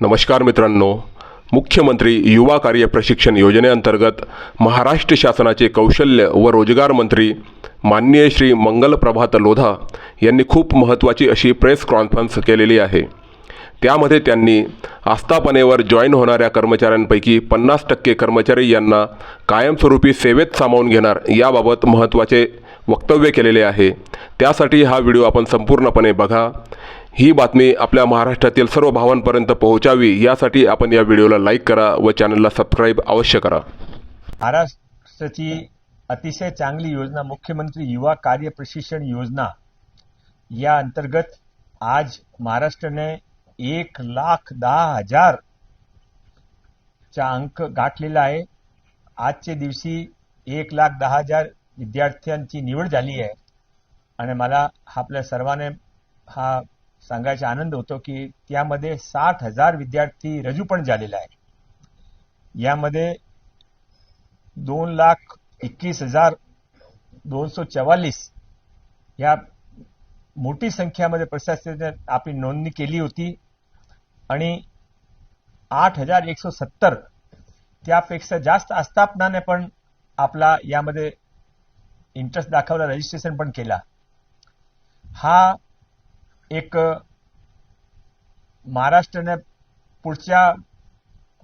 नमस्कार मित्रांनो. मुख्यमंत्री युवा कार्य प्रशिक्षण योजनेअंतर्गत महाराष्ट्र शासनाचे कौशल्य व रोजगार मंत्री माननीय श्री मंगल प्रभात लोधा यांनी खूप महत्त्वाची अशी प्रेस कॉन्फरन्स केलेली आहे. त्यामध्ये त्यांनी आस्थापनेवर जॉईन होणाऱ्या कर्मचाऱ्यांपैकी पन्नास टक्के कर्मचारी यांना कायमस्वरूपी सेवेत सामावून घेणार याबाबत महत्त्वाचे वक्तव्य केलेले आहे. त्यासाठी हा व्हिडिओ आपण संपूर्णपणे बघा. ही बातमी आपल्या महाराष्ट्रातील सर्व भावांपर्यंत पोहोचावी यासाठी आपण या व्हिडिओला लाईक करा व चॅनलला सबस्क्राईब अवश्य करा. महाराष्ट्राची अतिशय चांगली योजना मुख्यमंत्री युवा कार्य प्रशिक्षण योजना या अंतर्गत आज महाराष्ट्राने एक लाख दहा हजार चा अंक गाठलेला आहे. आजच्या दिवशी एक लाख दहा हजार विद्यार्थ्यांची निवड झाली आहे. आणि मला आपल्या सर्वांना हा सांगायचा आनंद होतो की त्यामध्ये साठ हजार विद्यार्थी रजू पण झालेला आहे यामध्ये दोन लाख एकवीस हजार दोनशे चव्वालीस या मोठी संख्यामध्ये प्रशासनाने आपली नोंदणी केली होती आणि आठ हजार एकशे सत्तर त्यापेक्षा जास्त आस्थापनाने पण आपला यामध्ये इंटरेस्ट दाखवला रजिस्ट्रेशन पण केला. हा एक महाराष्ट्राने पुढच्या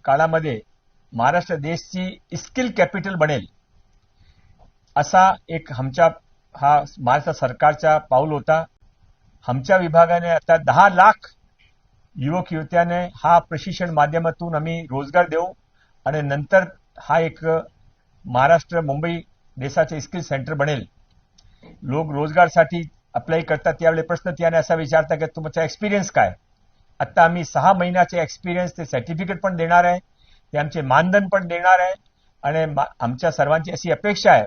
काळामध्ये महाराष्ट्र देशची स्किल कॅपिटल बनेल असा एक आमच्या हा महाराष्ट्र सरकारचा पाऊल होता. आमच्या विभागाने आता दहा लाख युवक युवत्याने हा प्रशिक्षण माध्यमातून आम्ही रोजगार देऊ आणि नंतर हा एक महाराष्ट्र मुंबई देशाचे स्किल सेंटर बनेल. लोक रोजगारसाठी अप्लाय करतात त्यावेळी प्रश्न त्याने असा विचारता की तुमचा एक्सपिरियन्स काय? आत्ता आम्ही सहा महिन्याचे एक्सपिरियन्स ते सर्टिफिकेट पण देणार आहे ते आमचे मानधन पण देणार आहे आणि मा- आमच्या सर्वांची अशी अपेक्षा आहे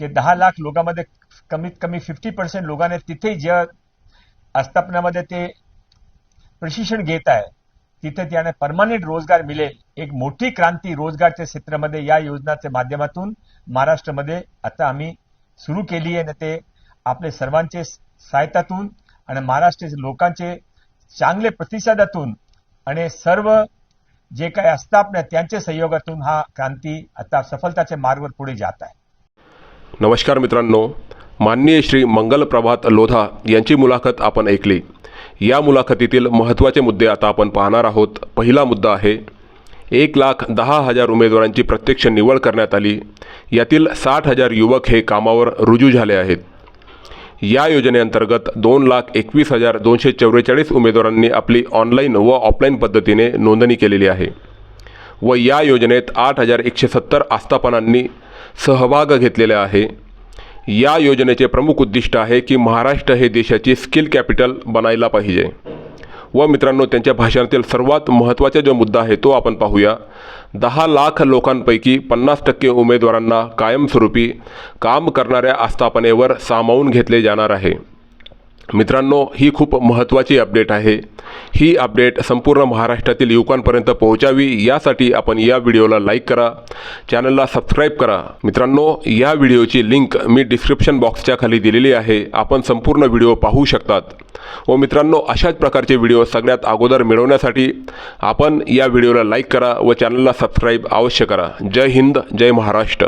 की दहा लाख लोकांमध्ये कमीत कमी फिफ्टी पर्सेंट लोकांनी तिथे ज्या आस्थापनामध्ये ते प्रशिक्षण घेत आहे तिथे त्याने परमानंट रोजगार मिळेल. एक मोठी क्रांती रोजगारच्या क्षेत्रामध्ये या योजनाच्या माध्यमातून महाराष्ट्रामध्ये आता आम्ही सुरू केली आहे आणि ते आपले सर्वांचे साहित्यातून आणि महाराष्ट्रातील लोकांचे चांगले प्रतिसादातून आणि सर्व जे काही आस्थापना त्यांच्या सहयोगातून हा क्रांती आता सफलताच्या मार्गावर पुढे जात आहे. नमस्कार मित्रांनो. माननीय श्री मंगल प्रभात लोधा यांची मुलाखत आपण ऐकली. या मुलाखतीतील महत्त्वाचे मुद्दे आता आपण पाहणार आहोत. पहिला मुद्दा आहे एक लाख दहा हजार उमेदवारांची प्रत्यक्ष निवड करण्यात आली. यातील साठ हजार युवक हे कामावर रुजू झाले आहेत. या योजनेअंतर्गत दोन लाख एकवीस हजार दोनशे चौवेचाळीस उमेदवारांनी आपली ऑनलाईन व ऑफलाईन पद्धतीने नोंदणी केलेली आहे. व या योजनेत आठ हजार एकशे सत्तर आस्थापनांनी सहभाग घेतलेला आहे. या योजनेचे प्रमुख उद्दिष्ट आहे की महाराष्ट्र हे देशाची स्किल कॅपिटल बनायला पाहिजे. व मित्रांनो त्यांच्या भाषणातील सर्वात महत्त्वाचा जो मुद्दा आहे तो आपण पाहूया. दहा लाख लोकांपैकी पन्नास टक्के उमेदवारांना कायमस्वरूपी काम करणाऱ्या आस्थापनेवर सामावून घेतले जाणार आहे. मित्रांनो ही खूप महत्त्वाची अपडेट आहे. ही अपडेट संपूर्ण महाराष्ट्रातील युवकांपर्यंत पोहोचावी यासाठी आपण या व्हिडिओला लाईक करा चॅनलला सबस्क्राईब करा. मित्रांनो या व्हिडिओची लिंक मी डिस्क्रिप्शन बॉक्सच्या खाली दिलेली आहे. आपण संपूर्ण व्हिडिओ पाहू शकतात. व मित्रांनो अशाच प्रकारचे व्हिडिओ सगळ्यात अगोदर मिळवण्यासाठी आपण या व्हिडिओला लाईक करा व चॅनलला सबस्क्राईब अवश्य करा. जय हिंद जय महाराष्ट्र.